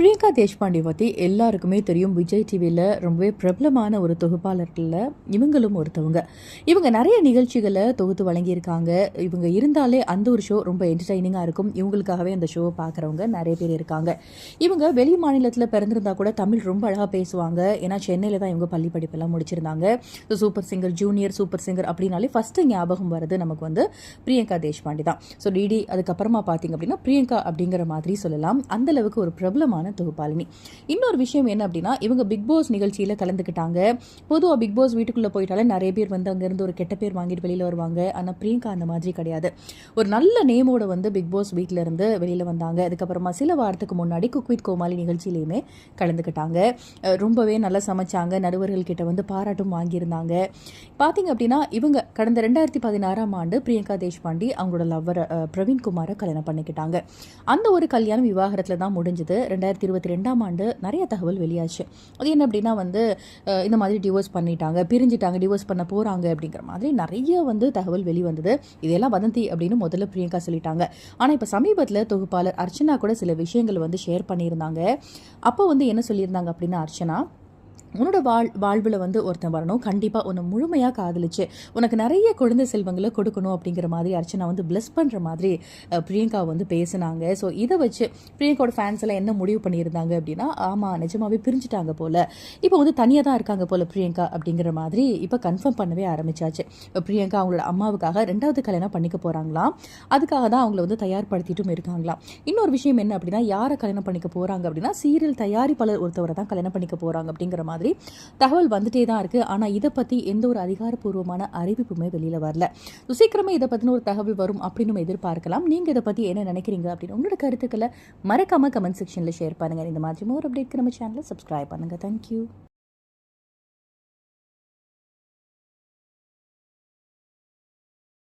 பிரியங்கா தேஷ்பாண்டே பற்றி எல்லாருக்குமே தெரியும். விஜய் டிவியில் ரொம்பவே பிரபலமான ஒரு தொகுப்பாளர்களில் இவங்களும் ஒருத்தவங்க. இவங்க நிறைய நிகழ்ச்சிகளை தொகுத்து வழங்கியிருக்காங்க. இவங்க இருந்தாலே அந்த ஒரு ஷோ ரொம்ப என்டர்டைனிங்காக இருக்கும். இவங்களுக்காகவே அந்த ஷோவை பார்க்குறவங்க நிறைய பேர் இருக்காங்க. இவங்க வெளி மாநிலத்தில் பிறந்திருந்தா கூட தமிழ் ரொம்ப அழகாக பேசுவாங்க. ஏன்னா சென்னையில் தான் இவங்க பள்ளி படிப்பெல்லாம் முடிச்சிருந்தாங்க. So super singer junior super singer அப்படின்னாலே ஃபஸ்ட்டு ஞாபகம் வர்றது நமக்கு வந்து பிரியங்கா தேஷ்பாண்டே தான். ஸோ டிடி அதுக்கப்புறமா பார்த்தீங்க அப்படின்னா பிரியங்கா அப்படிங்கிற மாதிரி சொல்லலாம். அந்தளவுக்கு ஒரு பிரபலமான தொகுப்பாளினி. இன்னொரு விஷயம் என்ன அப்படின்னா இவங்க பிக் பாஸ் நிகழ்ச்சியில் கலந்துக்கிட்டாங்க. பொதுவாக பிக் பாஸ் வீட்டுக்குள்ளே போயிட்டாலே நிறைய பேர் வந்து அங்கேருந்து ஒரு கெட்ட பேர் வாங்கிட்டு வெளியில் வருவாங்க. ஆனால் பிரியங்கா அந்த மாதிரி கிடையாது. ஒரு நல்ல நேமோட வந்து பிக் பாஸ் வீட்டில் இருந்து வெளியில் வந்தாங்க. அதுக்கப்புறமா சில வாரத்துக்கு முன்னாடி குக் வித் கோமாளி நிகழ்ச்சியிலையுமே கலந்துக்கிட்டாங்க. ரொம்பவே நல்லா சமைச்சாங்க. நடுவர்கள் கிட்ட வந்து பாராட்டும் வாங்கியிருந்தாங்க. பார்த்தீங்க அப்படின்னா இவங்க கடந்த ரெண்டாயிரத்தி பதினாறாம் ஆண்டு பிரியங்கா தேஷ்பாண்டி அவங்களோட லவ்வர் பிரவீன்குமாரை கல்யாணம் பண்ணிக்கிட்டாங்க. அந்த ஒரு கல்யாணம் விவாகரத்தில் தான் முடிஞ்சது. ரெண்டாயிரத்தி இருபத்தி ரெண்டாம் ஆண்டு நிறைய தகவல் வெளியாச்சு. அது என்ன அப்படின்னா வந்து இந்த மாதிரி டிவோர்ஸ் பண்ணிட்டாங்க பிரிஞ்சிட்டாங்க டிவோர்ஸ் பண்ண போகிறாங்க அப்படிங்கிற மாதிரி நிறைய வந்து தகவல் வெளிவந்தது. இதெல்லாம் வதந்தி அப்படின்னு முதல்ல பிரியங்கா சொல்லிட்டாங்க. ஆனால் இப்போ சமீபத்தில் தொகுப்பாளர் அர்ச்சனா கூட சில விஷயங்கள் வந்து ஷேர் பண்ணியிருந்தாங்க. அப்போ வந்து என்ன சொல்லியிருந்தாங்க அப்படின்னா அர்ச்சனா உன்னோட வாழ் வாழ்வில் வந்து ஒருத்தன் வரணும். கண்டிப்பாக உன்னை முழுமையாக காதலிச்சு உனக்கு நிறைய குழந்தை செல்வங்களை கொடுக்கணும் அப்படிங்கிற மாதிரி அர்ச்சனா வந்து பிளஸ் பண்ணுற மாதிரி பிரியங்கா வந்து பேசினாங்க. ஸோ இதை வச்சு பிரியங்காவோட ஃபேன்ஸ் எல்லாம் என்ன முடிவு பண்ணியிருந்தாங்க அப்படின்னா ஆமாம் நிஜமாகவே பிரிஞ்சுட்டாங்க போல். இப்போ வந்து தனியாக தான் இருக்காங்க போல் பிரியங்கா அப்படிங்கிற மாதிரி இப்போ கன்ஃபார்ம் பண்ணவே ஆரம்பிச்சாச்சு. இப்போ பிரியங்கா அவங்களோட அம்மாவுக்காக ரெண்டாவது கல்யாணம் பண்ணிக்க போகிறாங்களாம் அதுக்காக தான் அவங்கள வந்து தயார்படுத்திட்டும் இருக்காங்களாம். இன்னொரு விஷயம் என்ன அப்படின்னா யாரை கல்யாணம் பண்ணிக்க போகிறாங்க அப்படின்னா சீரியல் தயாரிப்பாளர் ஒருத்தவரை தான் கல்யாணம் பண்ணிக்க போகிறாங்க அப்படிங்கிற மாதிரி தகவல் வந்துட்டே தான் இருக்குது ஆனால் இதை பற்றி எந்த ஒரு அதிகாரப்பூர்வமான அறிவிப்புமே வெளியில் வரல. ஸோ சீக்கிரமே இதை பற்றின ஒரு தகவல் வரும் அப்படின்னு நம்ம எதிர்பார்க்கலாம். நீங்கள் இதை பற்றி என்ன நினைக்கிறீங்க அப்படின்னு உங்களோட கருத்துக்களை மறக்காமல் கமெண்ட் செக்ஷனில் ஷேர் பண்ணுங்கள் இந்த மாதிரி மோர் அப்டேட் நம்ம சேனலை சப்ஸ்கிரைப் பண்ணுங்கள் தேங்க்யூ